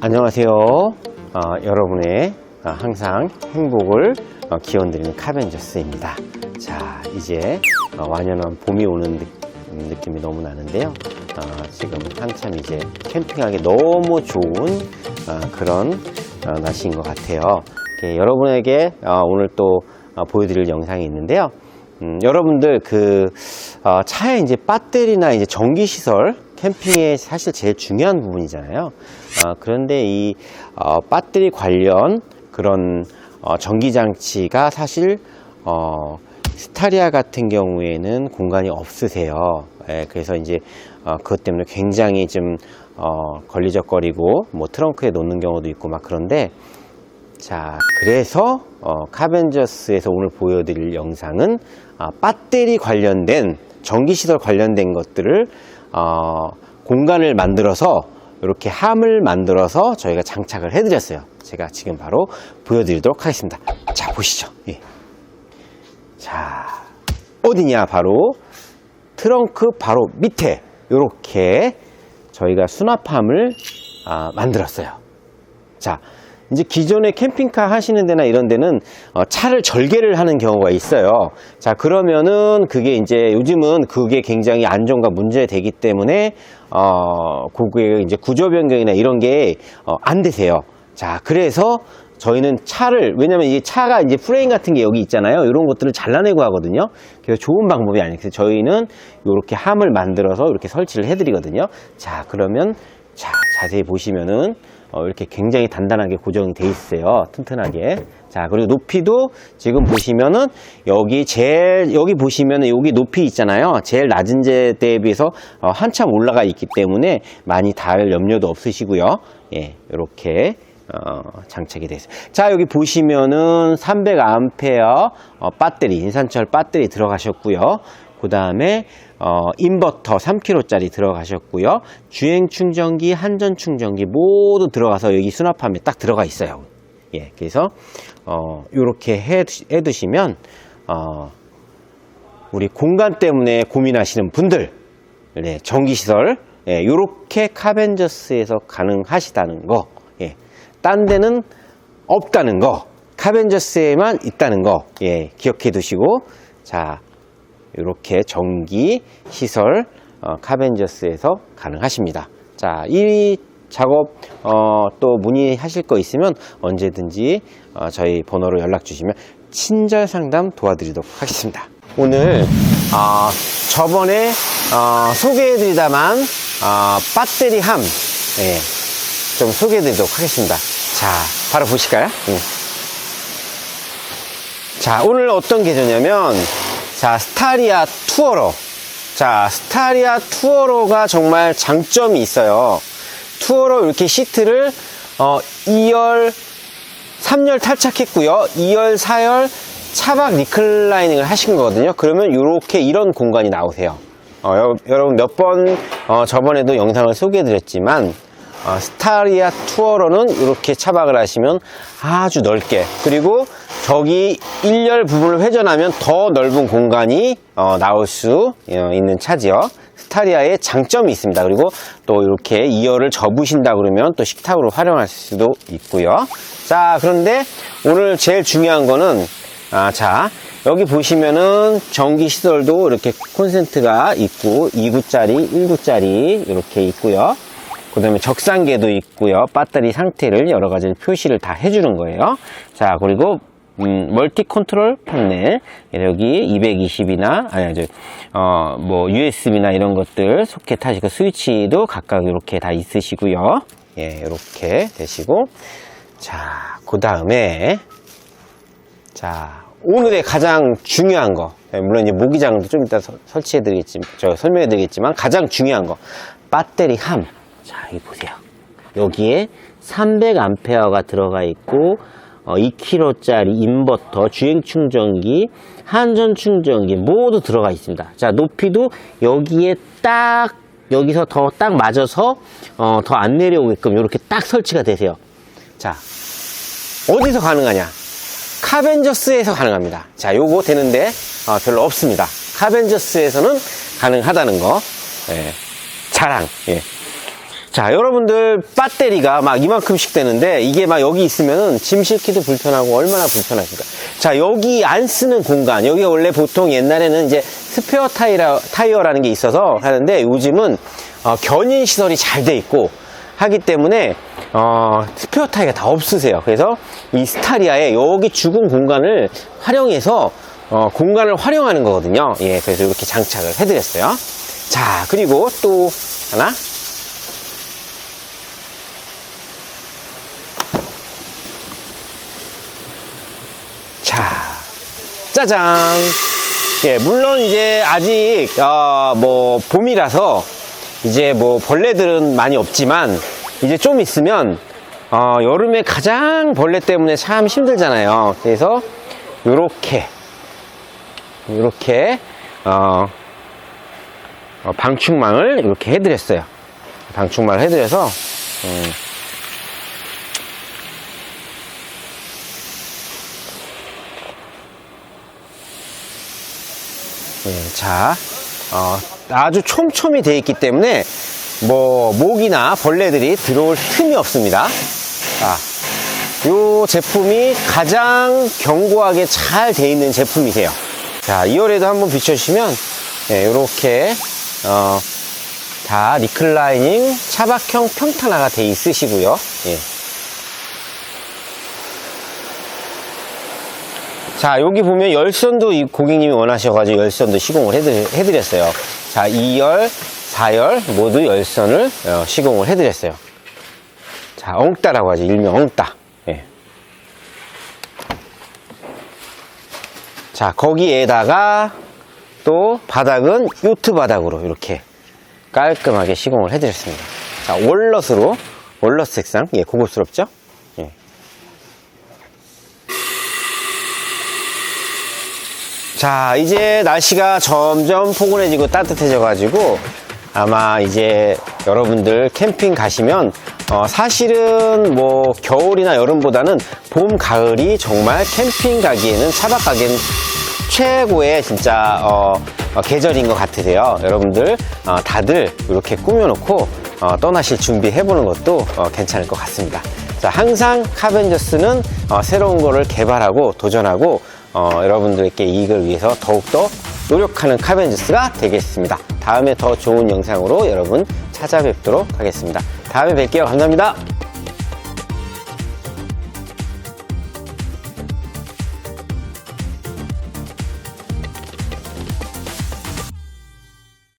안녕하세요. 어, 여러분의 어, 항상 행복을 어, 기원드리는 카벤저스입니다. 자, 이제 어, 완연한 봄이 오는 느, 느낌이 너무 나는데요. 어, 지금 한참 이제 캠핑하기 너무 좋은 어, 그런 어, 날씨인 것 같아요. 여러분에게 어, 오늘 또 어, 보여드릴 영상이 있는데요. 음, 여러분들 그 어, 차에 이제 배터리나 이제 전기 시설 캠핑에 사실 제일 중요한 부분이잖아요. 어, 그런데 이 어, 배터리 관련 그런 어, 전기 장치가 사실 어, 스타리아 같은 경우에는 공간이 없으세요. 예, 그래서 이제 어, 그것 때문에 굉장히 좀 어, 걸리적거리고 뭐 트렁크에 놓는 경우도 있고 막 그런데 자, 그래서 어, 카벤저스에서 오늘 보여드릴 영상은 아, 배터리 관련된 전기시설 관련된 것들을 어, 공간을 만들어서 이렇게 함을 만들어서 저희가 장착을 해드렸어요. 제가 지금 바로 보여드리도록 하겠습니다. 자, 보시죠. 예. 자, 어디냐? 바로 트렁크 바로 밑에 이렇게 저희가 수납함을 아, 만들었어요. 자, 이제 기존에 캠핑카 하시는 데나 이런 데는 어, 차를 절개를 하는 경우가 있어요. 자, 그러면은 그게 이제 요즘은 그게 굉장히 안전과 문제되기 때문에 어, 그게 이제 구조 변경이나 이런 게 어, 안 되세요. 자, 그래서 저희는 차를 왜냐면 이 차가 이제 프레임 같은 게 여기 있잖아요. 이런 것들을 잘라내고 하거든요. 그래서 좋은 방법이 아니에요. 그래서 저희는 이렇게 함을 만들어서 이렇게 설치를 해드리거든요. 자, 그러면 자, 자세히 보시면은 어, 이렇게 굉장히 단단하게 고정이 돼 있어요. 튼튼하게. 자, 그리고 높이도 지금 보시면은 여기 제일, 여기 보시면은 여기 높이 있잖아요. 제일 낮은 데에 비해서 어, 한참 올라가 있기 때문에 많이 닿을 염려도 없으시고요. 예, 이렇게 어, 장착이 되어 있어요. 자, 여기 보시면은 300A 어, 배터리, 인산철 배터리 들어가셨고요. 그 다음에 어, 인버터 3kg짜리 들어가셨고요. 주행 충전기, 한전 충전기 모두 들어가서 여기 수납함에 딱 들어가 있어요. 예, 그래서 어, 이렇게 해, 해 두시면 어, 우리 공간 때문에 고민하시는 분들, 네, 전기시설, 예, 요렇게 카벤저스에서 가능하시다는 거, 예, 딴 데는 없다는 거, 카벤저스에만 있다는 거, 예, 기억해 두시고, 자, 이렇게 전기 시설 어, 카벤저스에서 가능하십니다. 자, 이 작업 어, 또 문의하실 거 있으면 언제든지 어, 저희 번호로 연락 주시면 친절 상담 도와드리도록 하겠습니다. 오늘 어, 저번에 어, 소개해드리다만 어, 배터리 함 예, 좀 소개해드리도록 하겠습니다. 자, 바로 보실까요? 예. 자, 오늘 어떤 계좌냐면 자, 스타리아 투어로. 자, 스타리아 투어로가 정말 장점이 있어요. 투어로 이렇게 시트를 어, 2열, 3열 탈착했고요. 2열, 4열 차박 리클라이닝을 하신 거거든요. 그러면 이렇게 이런 공간이 나오세요. 어, 여, 여러분 몇번 어, 저번에도 영상을 소개해드렸지만 어, 스타리아 투어로는 이렇게 차박을 하시면 아주 넓게 그리고 저기 1열 부분을 회전하면 더 넓은 공간이 어, 나올 수 어, 있는 차지요. 스타리아의 장점이 있습니다. 그리고 또 이렇게 2열을 접으신다 그러면 또 식탁으로 활용할 수도 있고요. 자 그런데 오늘 제일 중요한 거는 아, 자 여기 보시면은 전기 시설도 이렇게 콘센트가 있고 2구짜리 1구짜리 이렇게 있고요 그 다음에 적상계도 있고요. 배터리 상태를 여러 가지 표시를 다 해주는 거예요. 자, 그리고 음, 멀티 컨트롤 판넬 여기 220이나 아니 저, 어, 뭐 USB나 이런 것들 소켓 하시고 스위치도 각각 이렇게 다 있으시고요. 예, 이렇게 되시고 자, 그 다음에 자, 오늘의 가장 중요한 거 예, 물론 이제 모기장도 좀 이따 서- 설치해 드리겠지만 저 설명해 드리겠지만 가장 중요한 거 배터리 함 자, 여기 보세요. 여기에 300A가 들어가 있고, 어, 2kg짜리 인버터, 주행 충전기, 한전 충전기 모두 들어가 있습니다. 자, 높이도 여기에 딱, 여기서 더 딱 맞아서, 어, 더 안 내려오게끔 이렇게 딱 설치가 되세요. 자, 어디서 가능하냐? 카벤저스에서 가능합니다. 자, 요거 되는데, 어, 별로 없습니다. 카벤저스에서는 가능하다는 거, 예, 자랑, 예. 자, 여러분들 배터리가 막 이만큼씩 되는데 이게 막 여기 있으면은 짐 싣기도 불편하고 얼마나 불편하십니까? 자, 여기 안 쓰는 공간. 여기가 원래 보통 옛날에는 이제 스페어 타이라, 타이어라는 게 있어서 하는데 요즘은 어, 견인 시설이 잘 돼 있고 하기 때문에 어, 스페어 타이가 다 없으세요. 그래서 이 스타리아의 여기 죽은 공간을 활용해서 어, 공간을 활용하는 거거든요. 예, 그래서 이렇게 장착을 해드렸어요. 자, 그리고 또 하나. 자, 짜잔. 예, 물론 이제 아직 어, 뭐 봄이라서 이제 뭐 벌레들은 많이 없지만 이제 좀 있으면 어, 여름에 가장 벌레 때문에 참 힘들잖아요. 그래서 요렇게 이렇게 어, 어, 방충망을 이렇게 해드렸어요. 방충망을 해드려서 음, 예, 자, 어, 아주 촘촘히 되어 있기 때문에 뭐 모기나 벌레들이 들어올 틈이 없습니다. 자, 이 제품이 가장 견고하게 잘 되어 있는 제품이세요. 자, 2열에도 한번 비춰주시면 이렇게 어, 다 리클라이닝 차박형 평탄화가 되어 있으시고요. 예. 자, 여기 보면 열선도 이 고객님이 원하셔가지고 열선도 시공을 해드리, 렸어요 자, 2열, 4열 모두 열선을 어, 시공을 해드렸어요. 자, 엉따라고 하죠. 일명 엉따. 예. 자, 거기에다가 또 바닥은 요트 바닥으로 이렇게 깔끔하게 시공을 해드렸습니다. 자, 월넛으로, 월넛 색상. 예, 고급스럽죠? 자, 이제 날씨가 점점 포근해지고 따뜻해져 가지고 아마 이제 여러분들 캠핑 가시면 어, 사실은 뭐 겨울이나 여름보다는 봄, 가을이 정말 캠핑 가기에는 차박 가기에는 최고의 진짜 어, 어, 계절인 것 같으세요. 여러분들 어, 다들 이렇게 꾸며놓고 어, 떠나실 준비해보는 것도 어, 괜찮을 것 같습니다. 자, 항상 카벤저스는 어, 새로운 거를 개발하고 도전하고 어, 여러분들께 이익을 위해서 더욱더 노력하는 카벤저스가 되겠습니다. 다음에 더 좋은 영상으로 여러분 찾아뵙도록 하겠습니다. 다음에 뵐게요. 감사합니다.